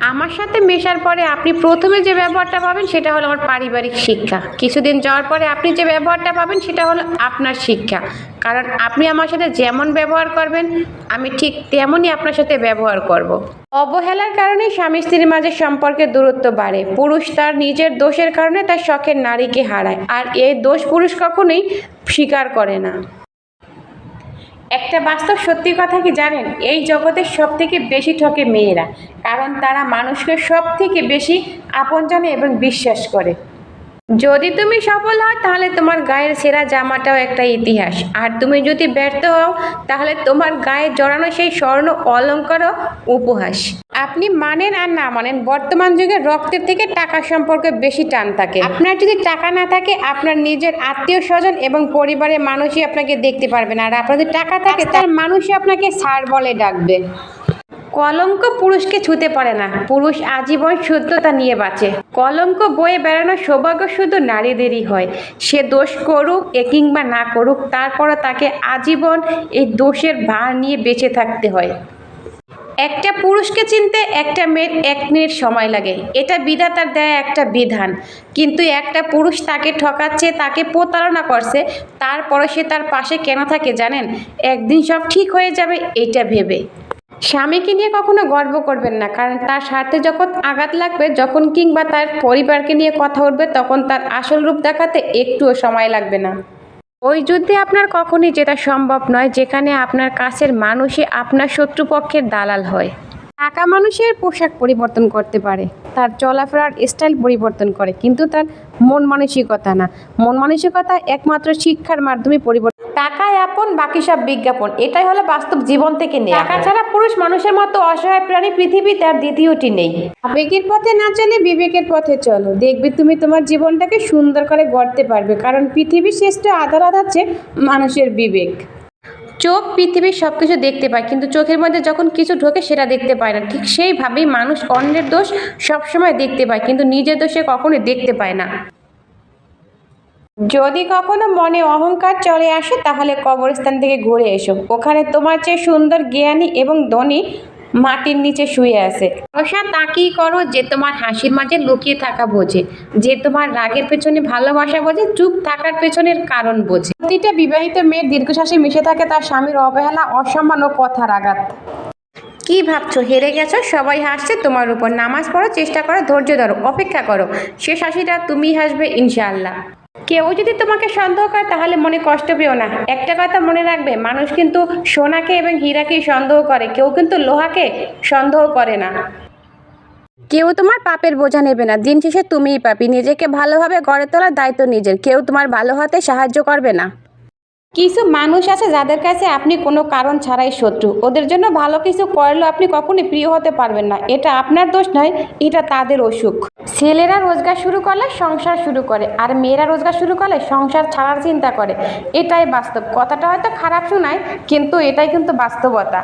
আমার সাথে মেশার পরে আপনি প্রথমে যে ব্যবহারটা পাবেন সেটা হলো আমার পারিবারিক শিক্ষা। কিছুদিন যাওয়ার পরে আপনি যে ব্যবহারটা পাবেন সেটা হলো আপনার শিক্ষা। কারণ আপনি আমার সাথে যেমন ব্যবহার করবেন, আমি ঠিক তেমনই আপনার সাথে ব্যবহার করব। অবহেলার কারণে স্বামী স্ত্রীর মাঝে সম্পর্কের দূরত্ব বাড়ে। পুরুষ তার নিজের দোষের কারণে তার শখের নারীকে হারায়। আর এই দোষ পুরুষ কখনোই স্বীকার করে না। একটা বাস্তব সত্যি কথা কি জানেন? এই জগতের সব থেকে বেশি ঠকে মেয়েরা। কারণ তারা মানুষকে সব থেকে বেশি আপনজনে এবং বিশ্বাস করে। যদি তুমি সফল হও, তাহলে তোমার গায়ের সেরা জামাটাও একটা ইতিহাস। আর তুমি যদি ব্যর্থ হও, তাহলে তোমার গায়ে জড়ানো সেই স্বর্ণ অলঙ্কারও উপহাস। আপনি মানেন আর না মানেন, বর্তমান যুগে রক্তের থেকে টাকা সম্পর্কে বেশি টান থাকে। আপনার যদি টাকা না থাকে, আপনার নিজের আত্মীয় স্বজন এবং পরিবারের মানুষই আপনাকে দেখতে পারবে না। আর আপনার যদি টাকা থাকে, তার মানুষই আপনাকে স্যার বলে ডাকবে। কলঙ্ক পুরুষকে ছুতে পারে না। পুরুষ আজীবন শুদ্ধতা নিয়ে বাঁচে। কলঙ্ক বয়ে বেড়ানো সৌভাগ্য শুধু নারীদেরই হয়। সে দোষ করুক এ কিংবা না করুক, তারপরও তাকে আজীবন এই দোষের ভার নিয়ে বেঁচে থাকতে হয়। একটা পুরুষকে চিনতে একটা মেয়ের এক মিনিট সময় লাগে। এটা বিধাতার দেয় একটা বিধান। কিন্তু একটা পুরুষ তাকে ঠকাচ্ছে, তাকে প্রতারণা করছে তারপরে সে তার পাশে কেন থাকে জানেন? একদিন সব ঠিক হয়ে যাবে, এইটা ভেবে। স্বামীকে নিয়ে কখনো গর্ব করবেন না, কারণ তার স্বার্থে যখন আঘাত লাগবে, যখন কিংবা তার পরিবারকে নিয়ে কথা উঠবে, তখন তার আসল রূপ দেখাতে একটুও সময় লাগবে না। ওই যুদ্ধে আপনার কখনই যেটা সম্ভব নয়, যেখানে আপনার কাছের মানুষই আপনার শত্রুপক্ষের দালাল হয়। টাকা মানুষের পোশাক পরিবর্তন করতে পারে, তার চলাফেরার স্টাইল পরিবর্তন করে, কিন্তু তার মন মানসিকতা না। মন মানসিকতা একমাত্র শিক্ষার মাধ্যমে পরিবর্তন টাকায় আপন বাকি সব বিজ্ঞাপন। এটাই হলো বাস্তব জীবন থেকে নেই টাকা ছাড়া পুরুষ মানুষের মতো অসহায় প্রাণী পৃথিবীতে আর দ্বিতীয়টি নেই। আবেগের পথে না চলে বিবেকের পথে চলো। দেখবে তুমি তোমার জীবনটাকে সুন্দর করে গড়তে পারবে কারণ পৃথিবীর শ্রেষ্ঠ আধার আধার হচ্ছে মানুষের বিবেক। চোখ পৃথিবীর সব কিছু দেখতে পায় কিন্তু চোখের মধ্যে যখন কিছু ঢোকে সেটা দেখতে পায় না। ঠিক সেইভাবেই মানুষ অন্যের দোষ সবসময় দেখতে পায় কিন্তু নিজের দোষে কখনোই দেখতে পায় না। যদি কখনো মনে অহংকার চলে আসে, তাহলে কবরস্থান থেকে ঘুরে এসো। ওখানে তোমার চেয়ে সুন্দর, জ্ঞানী এবং ধনী মাটির নিচে শুয়ে আছে। আশা তাকেই করো যে তোমার হাসির মাঝে লুকিয়ে থাকা বোঝে, যে তোমার রাগের পেছনে ভালোবাসা বোঝে, চুপ থাকার পেছনের কারণ বোঝে। প্রতিটা বিবাহিত মেয়ের দীর্ঘশ্বাসে মিশে থাকে তার স্বামীর অবহেলা, অসম্মান ও কথার আঘাত। কি ভাবছ, হেরে গেছো? সবাই হাসছে, তোমার উপর নামাজ পড়ো, চেষ্টা করো, ধৈর্য ধরো, অপেক্ষা করো। শেষ হাসিটা তুমি হাসবে, ইনশাআল্লাহ। কেউ যদি তোমাকে সন্দেহ করে, তাহলে মনে কষ্ট পেও না। একটা কথা মনে রাখবে, মানুষ কিন্তু সোনাকে এবং হীরাকেই সন্দেহ করে, কেউ কিন্তু লোহাকে সন্দেহ করে না। কেউ তোমার পাপের বোঝা নেবে না, দিন শেষে তুমিই পাপি, নিজেকে ভালোভাবে গড়ে তোলার দায়িত্ব নিজের, কেউ তোমার ভালো হতে সাহায্য করবে না। কিছু মানুষ আছে যাদের কাছে আপনি কোনো কারণ ছাড়াই শত্রু, ওদের জন্য ভালো কিছু করলেও আপনি কখনোই প্রিয় হতে পারবেন না, এটা আপনার দোষ নয়, এটা তাদের অসুখ। ছেলেরা রোজগার শুরু করলে সংসার শুরু করে, আর মেয়েরা রোজগার শুরু করলে সংসার ছাড়ার চিন্তা করে। এটাই বাস্তব। কথাটা হয়তো খারাপ শোনায়, কিন্তু এটাই কিন্তু বাস্তবতা।